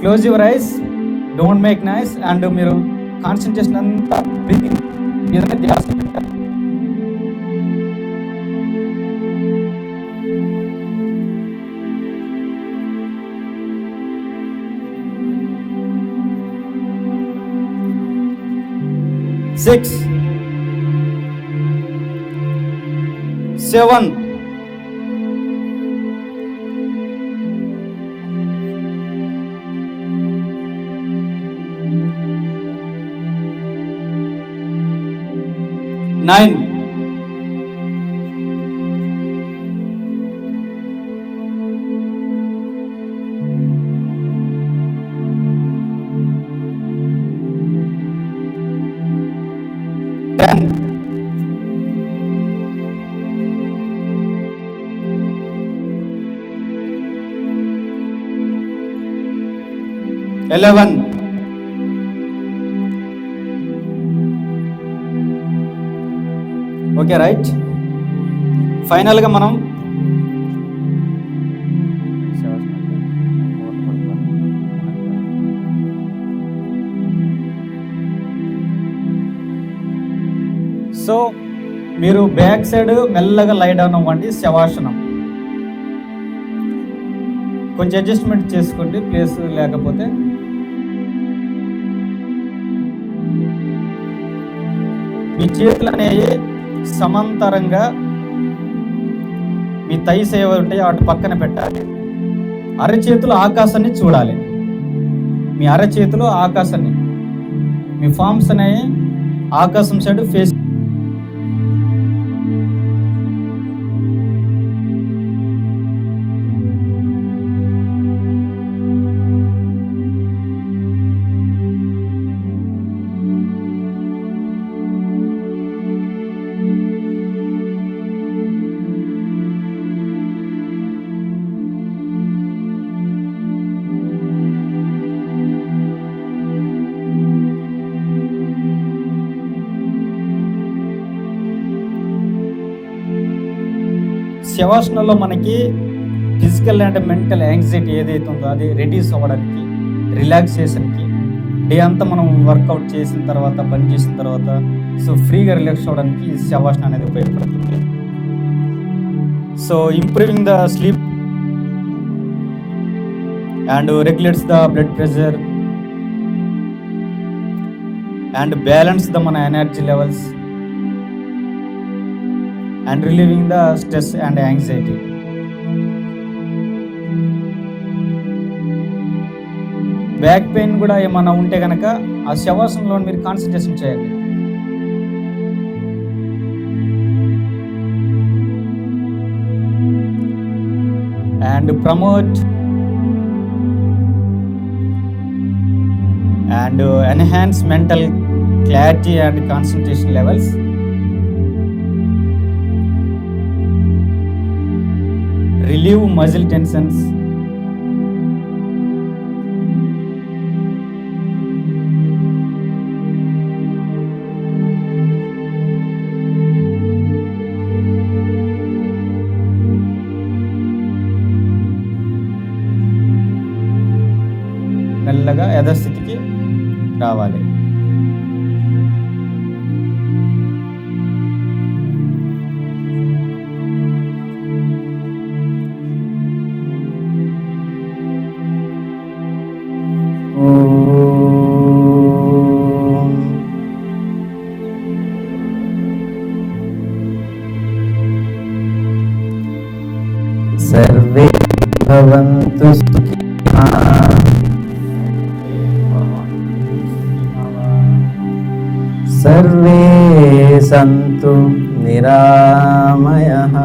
Close your eyes don't make noise and మీరు concentration అంతా breathing మీదనే ధ్యాస పెట్టాలి. Six seven nine. Eleven. Okay right ఫైనల్గా మనం సో మీరు బ్యాక్ సైడ్ మెల్లగా లైట్ డౌన్ అవ్వండి శవాసనం. కొంచెం అడ్జస్ట్మెంట్ చేసుకోండి ప్లేస్ లేకపోతే. మీ చేతులు అనేవి సమాంతరంగా మీ తై సేవ ఉంటే అటు పక్కన పెట్టాలి. అరచేతులు ఆకాశాన్ని చూడాలి. మీ అరచేతులు ఆకాశాన్ని. మీ ఫామ్స్ అనేవి ఆకాశం సైడ్ ఫేస్ శవాసనలో మనకి ఫిజికల్ అండ్ మెంటల్ యాంగ్జైటీ ఏదైతే ఉందో అది రెడ్యూస్ అవ్వడానికి రిలాక్సేషన్కి డే అంతా మనం వర్కౌట్ చేసిన తర్వాత పని చేసిన తర్వాత సో ఫ్రీగా రిలాక్స్ అవ్వడానికి శవాసన అనేది ఉపయోగపడుతుంది. So improving the sleep and regulates the blood pressure and balance the మన energy levels and relieving the stress and anxiety back pain కూడా ఏమన్నా ఉంటే కనుక ఆ శవాసంలో మీరు కాన్సన్ట్రేషన్ చేయాలి and promote and enhance mental clarity and concentration levels relieve muscle tensions మెల్లగా యథస్థితికి రావాలి सर्वे भवन्तु सर्वे सन्तु निरामयः।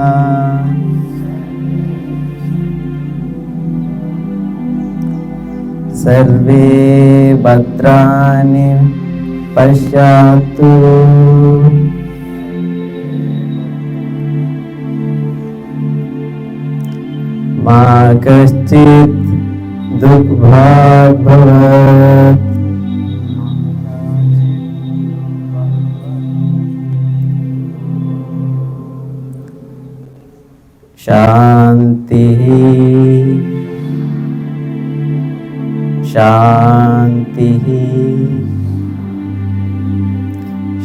सर्वे भद्राणि पश्यातु। मा कश्चित् दुःखभाग् शान्तिः। शान्तिः।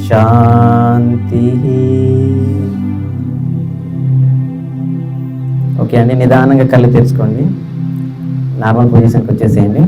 शान्तिः। ఓకే అండి నిదానంగా కళ్ళు తెరుచుకోండి. నార్మల్ పొజిషన్కి వచ్చేసేయండి.